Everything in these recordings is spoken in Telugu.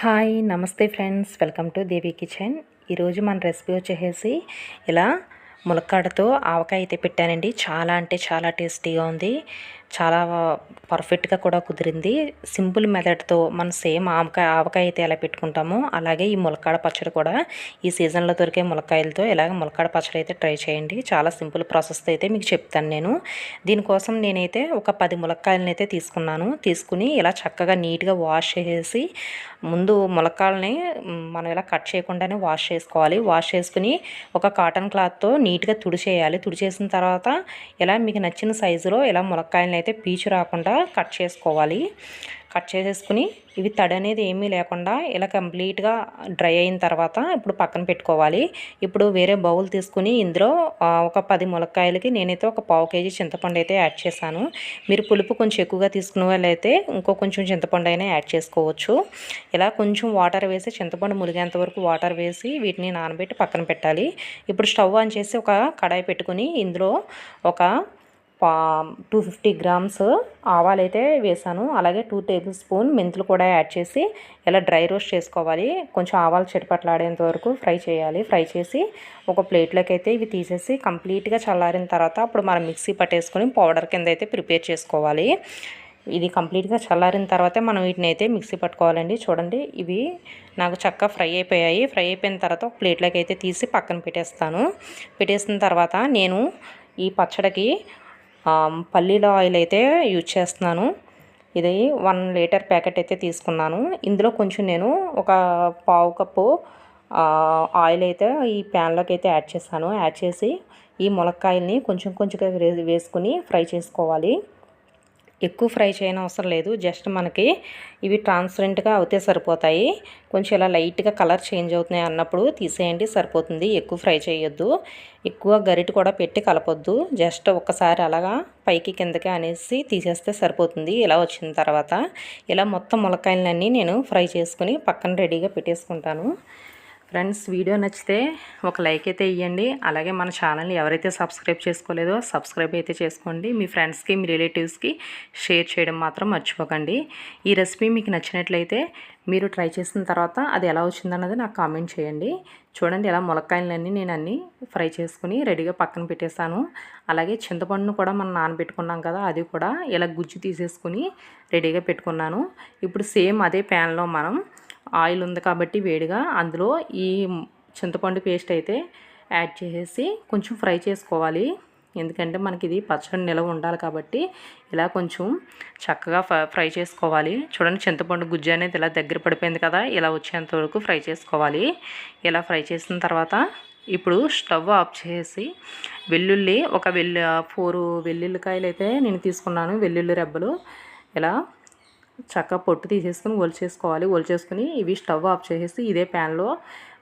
హాయ్ నమస్తే friends. Welcome to Devi kitchen. ఈరోజు మన రెసిపీ వచ్చేసి ఇలా ములక్కాడతో ఆవకాయ అయితే పెట్టానండి. చాలా అంటే చాలా టేస్టీగా ఉంది. చాలా పర్ఫెక్ట్గా కూడా కుదిరింది. సింపుల్ మెథడ్తో మనం సేమ్ ఆవకాయ ఆవకాయ అయితే ఎలా పెట్టుకుంటామో అలాగే ఈ ములక్కాడ పచ్చడి కూడా ఈ సీజన్లో దొరికే ములక్కాయలతో ఇలాగ ములక్కాడ పచ్చడి అయితే ట్రై చేయండి. చాలా సింపుల్ ప్రాసెస్తో అయితే మీకు చెప్తాను నేను. దీనికోసం నేనైతే ఒక పది ములక్కాయలని అయితే తీసుకున్నాను. తీసుకుని ఇలా చక్కగా నీట్గా వాష్ చేసి ముందు ములక్కాయలని మనం ఇలా కట్ చేయకుండానే వాష్ చేసుకోవాలి. వాష్ చేసుకుని ఒక కాటన్ క్లాత్తో నీట్గా తుడిచేయాలి. తుడిచేసిన తర్వాత ఇలా మీకు నచ్చిన సైజులో ఇలా ములక్కాయలని అయితే పీచు రాకుండా కట్ చేసుకోవాలి. కట్ చేసేసుకుని ఇవి తడి అనేది ఏమీ లేకుండా ఇలా కంప్లీట్గా డ్రై అయిన తర్వాత ఇప్పుడు పక్కన పెట్టుకోవాలి. ఇప్పుడు వేరే బౌల్ తీసుకుని ఇందులో ఒక పది ములక్కాయలకి నేనైతే ఒక పావు కేజీ చింతపండు అయితే యాడ్ చేశాను. మీరు పులుపు కొంచెం ఎక్కువగా తీసుకునే వాళ్ళైతే ఇంకో కొంచెం చింతపండు అయినా యాడ్ చేసుకోవచ్చు. ఇలా కొంచెం వాటర్ వేసి చింతపండు ములిగేంత వరకు వాటర్ వేసి వీటిని నానబెట్టి పక్కన పెట్టాలి. ఇప్పుడు స్టవ్ ఆన్ చేసి ఒక కడాయి పెట్టుకుని ఇందులో ఒక పా టూ ఫిఫ్టీ గ్రామ్స్ ఆవాలు అయితే వేసాను. అలాగే టూ టేబుల్ స్పూన్ మెంతులు కూడా యాడ్ చేసి ఇలా డ్రై రోస్ట్ చేసుకోవాలి కొంచెం ఆవాలు చెడిపట్లాడేంత వరకు ఫ్రై చేయాలి. ఫ్రై చేసి ఒక ప్లేట్లోకి అయితే ఇవి తీసేసి కంప్లీట్గా చల్లారిన తర్వాత అప్పుడు మనం మిక్సీ పట్టేసుకొని పౌడర్ కింద అయితే ప్రిపేర్ చేసుకోవాలి. ఇది కంప్లీట్గా చల్లారిన తర్వాతే మనం వీటిని అయితే మిక్సీ పట్టుకోవాలండి. చూడండి ఇవి నాకు చక్కగా ఫ్రై అయిపోయాయి. ఫ్రై అయిపోయిన తర్వాత ఒక ప్లేట్లోకి అయితే తీసి పక్కన పెట్టేస్తాను. పెట్టేసిన తర్వాత నేను ఈ పచ్చడికి పల్లీల ఆయిల్ అయితే యూజ్ చేస్తున్నాను. ఇది వన్ లీటర్ ప్యాకెట్ అయితే తీసుకున్నాను. ఇందులో కొంచెం నేను ఒక పావు కప్పు ఆయిల్ అయితే ఈ ప్యాన్లోకి అయితే యాడ్ చేశాను. యాడ్ చేసి ఈ ములక్కాయల్ని కొంచెం కొంచెంగా వేసుకుని ఫ్రై చేసుకోవాలి. ఎక్కువ ఫ్రై చేయని అవసరం లేదు. జస్ట్ మనకి ఇవి ట్రాన్స్పరెంట్గా అవుతే సరిపోతాయి. కొంచెం ఇలా లైట్గా కలర్ చేంజ్ అవుతున్నాయి అన్నప్పుడు తీసేయండి సరిపోతుంది. ఎక్కువ ఫ్రై చేయొద్దు. ఎక్కువ గరిట కూడా పెట్టి కలపొద్దు. జస్ట్ ఒక్కసారి అలాగా పైకి కిందకి అనేసి తీసేస్తే సరిపోతుంది. ఇలా వచ్చిన తర్వాత ఇలా మొత్తం ములక్కాయలన్నీ నేను ఫ్రై చేసుకుని పక్కన రెడీగా పెట్టేసుకుంటాను. ఫ్రెండ్స్ వీడియో నచ్చితే ఒక లైక్ అయితే ఇవ్వండి అలాగే మన ఛానల్ని ఎవరైతే సబ్స్క్రైబ్ చేసుకోలేదో సబ్స్క్రైబ్ అయితే చేసుకోండి. మీ ఫ్రెండ్స్కి మీ రిలేటివ్స్కి షేర్ చేయడం మాత్రం మర్చిపోకండి. ఈ రెసిపీ మీకు నచ్చినట్లయితే మీరు ట్రై చేసిన తర్వాత అది ఎలా వచ్చిందన్నది నాకు కామెంట్ చేయండి. చూడండి ఇలా ములక్కాయలన్నీ నేను అన్నీ ఫ్రై చేసుకుని రెడీగా పక్కన పెట్టేశాను. అలాగే చింతపండును కూడా మనం నానబెట్టుకున్నాం కదా అది కూడా ఇలా గుజ్జు తీసేసుకుని రెడీగా పెట్టుకున్నాను. ఇప్పుడు సేమ్ అదే ప్యాన్లో మనం ఆయిల్ ఉంది కాబట్టి వేడిగా అందులో ఈ చింతపండు పేస్ట్ అయితే యాడ్ చేసేసి కొంచెం ఫ్రై చేసుకోవాలి. ఎందుకంటే మనకి ఇది పచ్చడి నిలవ ఉండాలి కాబట్టి ఇలా కొంచెం చక్కగా ఫ్రై చేసుకోవాలి. చూడండి చింతపండు గుజ్జు అనేది ఇలా దగ్గర పడిపోయింది కదా ఇలా వచ్చేంత వరకు ఫ్రై చేసుకోవాలి. ఇలా ఫ్రై చేసిన తర్వాత ఇప్పుడు స్టవ్ ఆఫ్ చేసి వెల్లుల్లి ఒక వెల్లు ఫోర్ వెల్లుల్లికాయలు అయితే నేను తీసుకున్నాను వెల్లుల్లి రెబ్బలు. ఇలా చక్కగా పొట్టు తీసేసుకుని ఒలిచేసుకోవాలి. ఒలిచేసుకుని ఇవి స్టవ్ ఆఫ్ చేసేసి ఇదే ప్యాన్లో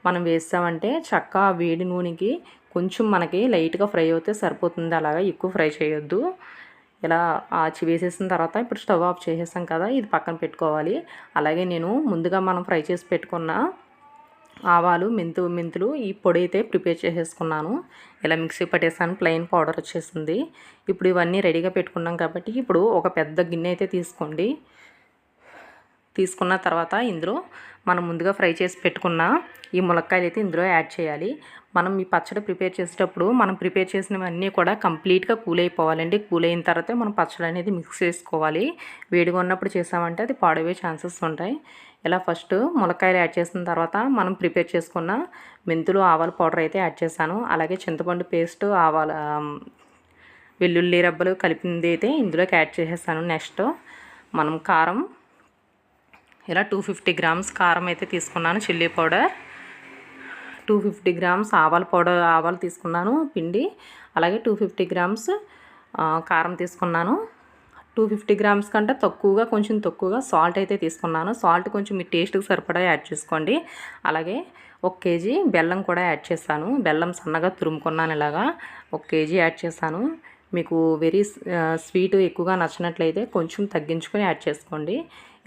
మనం వేస్తామంటే చక్క వేడి నూనెకి కొంచెం మనకి లైట్గా ఫ్రై అవుతే సరిపోతుంది. అలాగా ఎక్కువ ఫ్రై చేయొద్దు. ఇలా ఆచి వేసేసిన తర్వాత ఇప్పుడు స్టవ్ ఆఫ్ చేసేసాం కదా ఇది పక్కన పెట్టుకోవాలి. అలాగే నేను ముందుగా మనం ఫ్రై చేసి పెట్టుకున్న ఆవాలు మెంతు మెంతులు ఈ పొడి అయితే ప్రిపేర్ చేసేసుకున్నాను. ఇలా మిక్సీ పట్టేసాను ప్లెయిన్ పౌడర్ వచ్చేసింది. ఇప్పుడు ఇవన్నీ రెడీగా పెట్టుకున్నాం కాబట్టి ఇప్పుడు ఒక పెద్ద గిన్నె అయితే తీసుకోండి. తీసుకున్న తర్వాత ఇందులో మనం ముందుగా ఫ్రై చేసి పెట్టుకున్న ఈ ములక్కాయలు అయితే ఇందులో యాడ్ చేయాలి. మనం ఈ పచ్చడి ప్రిపేర్ చేసేటప్పుడు మనం ప్రిపేర్ చేసినవన్నీ కూడా కంప్లీట్గా కూల్ అయిపోవాలండి కూల్ అయిన తర్వాత మనం పచ్చడి అనేది మిక్స్ చేసుకోవాలి. వేడిగా ఉన్నప్పుడు చేసామంటే అది పాడవే ఛాన్సెస్ ఉంటాయి. ఇలా ఫస్ట్ ములక్కాయలు యాడ్ చేసిన తర్వాత మనం ప్రిపేర్ చేసుకున్న మెంతులు ఆవాల పౌడర్ అయితే యాడ్ చేశాను. అలాగే చింతపండు పేస్ట్ ఆవాల వెల్లుల్లి రబ్బలు కలిపింది అయితే ఇందులోకి యాడ్ చేసేసాను. నెక్స్ట్ మనం కారం ఇలా టూ ఫిఫ్టీ గ్రామ్స్ కారం అయితే తీసుకున్నాను chilli powder two fifty grams ఆవాల పౌడర్ ఆవాలు తీసుకున్నాను పిండి. అలాగే టూ ఫిఫ్టీ గ్రామ్స్ కారం తీసుకున్నాను. టూ ఫిఫ్టీ గ్రామ్స్ కంటే తక్కువగా కొంచెం తక్కువగా సాల్ట్ అయితే తీసుకున్నాను. సాల్ట్ కొంచెం మీ టేస్ట్కి సరిపడా యాడ్ చేసుకోండి. అలాగే ఒక కేజీ బెల్లం కూడా యాడ్ చేశాను. బెల్లం సన్నగా తురుముకున్నాను ఇలాగా. ఒక కేజీ యాడ్ చేశాను. మీకు వెరీ స్వీట్ ఎక్కువగా నచ్చినట్లయితే కొంచెం తగ్గించుకొని యాడ్ చేసుకోండి.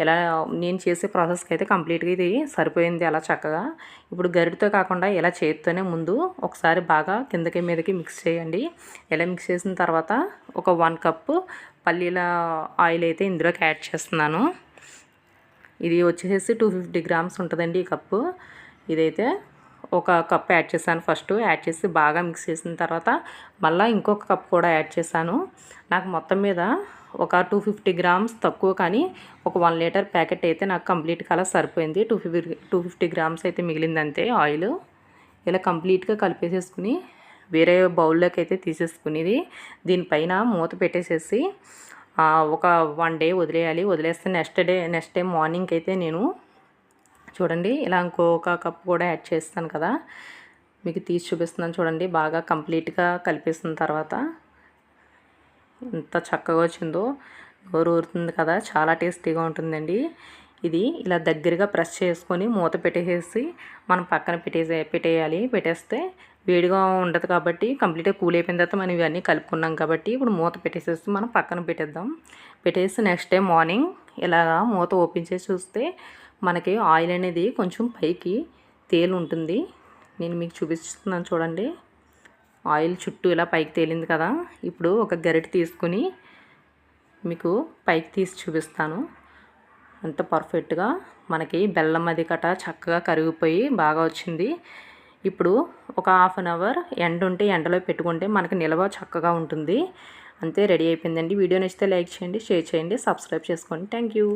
ఇలా నేను చేసే ప్రాసెస్కి అయితే కంప్లీట్గా ఇది సరిపోయింది అలా చక్కగా. ఇప్పుడు గరిటితో కాకుండా ఇలా చేతితోనే ముందు ఒకసారి బాగా కిందకి మీదకి మిక్స్ చేయండి. ఇలా మిక్స్ చేసిన తర్వాత ఒక వన్ కప్పు పల్లీల ఆయిల్ అయితే ఇందులోకి యాడ్ చేస్తున్నాను. ఇది వచ్చేసి టూ ఫిఫ్టీ గ్రామ్స్ ఉంటుందండి ఈ కప్పు. ఇదైతే ఒక కప్ యాడ్ చేశాను ఫస్ట్. యాడ్ చేసి బాగా మిక్స్ చేసిన తర్వాత మళ్ళీ ఇంకొక కప్ కూడా యాడ్ చేశాను. నాకు మొత్తం మీద ఒక టూ ఫిఫ్టీ గ్రామ్స్ తక్కువ కానీ ఒక వన్ లీటర్ ప్యాకెట్ అయితే నాకు కంప్లీట్గా అలా సరిపోయింది. Two fifty two fifty grams అయితే మిగిలింది అంతే ఆయిల్. ఇలా కంప్లీట్గా కలిపేసేసుకుని వేరే బౌల్లోకి అయితే తీసేసుకునేది. దీనిపైన మూత పెట్టేసేసి ఒక వన్ డే వదిలేయాలి. వదిలేస్తే నెక్స్ట్ డే నెక్స్ట్ డే మార్నింగ్కి అయితే నేను చూడండి ఇలా ఇంకొక కప్ కూడా యాడ్ చేస్తాను కదా. మీకు తీసి చూపిస్తున్నాను చూడండి బాగా కంప్లీట్గా కలిపేసిన తర్వాత. ఎంత చక్కగా వచ్చిందో. నోరు ఊరుతుంది కదా చాలా టేస్టీగా ఉంటుందండి. ఇది ఇలా దగ్గరగా ప్రెస్ చేసుకొని మూత పెట్టేసి మనం పక్కన పెట్టేసే పెట్టేయాలి. పెట్టేస్తే వేడిగా ఉండదు కాబట్టి కంప్లీట్గా కూల్ అయిపోయిన తర్వాత మనం ఇవన్నీ కలుపుకున్నాం కాబట్టి ఇప్పుడు మూత పెట్టేసేసి మనం పక్కన పెట్టేద్దాం. పెట్టేసి నెక్స్ట్ డే మార్నింగ్ ఇలాగా మూత ఓపెన్ చేసి చూస్తే మనకి ఆయిల్ అనేది కొంచెం పైకి తేలి ఉంటుంది. నేను మీకు చూపిస్తున్నాను చూడండి. ఆయిల్ చుట్టూ ఇలా పైకి తేలింది కదా. ఇప్పుడు ఒక గరిటె తీసుకుని మీకు పైకి తీసి చూపిస్తాను. ఎంత పర్ఫెక్ట్గా మనకి బెల్లం అది కట చక్కగా కరిగిపోయి బాగా వచ్చింది. ఇప్పుడు ఒక హాఫ్ అన్ అవర్ ఎండ ఉంటే ఎండలో పెట్టుకుంటే మనకి నిల్వ చక్కగా ఉంటుంది. అంతే రెడీ అయిపోయిందండి. వీడియో నచ్చితే లైక్ చేయండి షేర్ చేయండి సబ్స్క్రైబ్ చేసుకోండి. Thank you.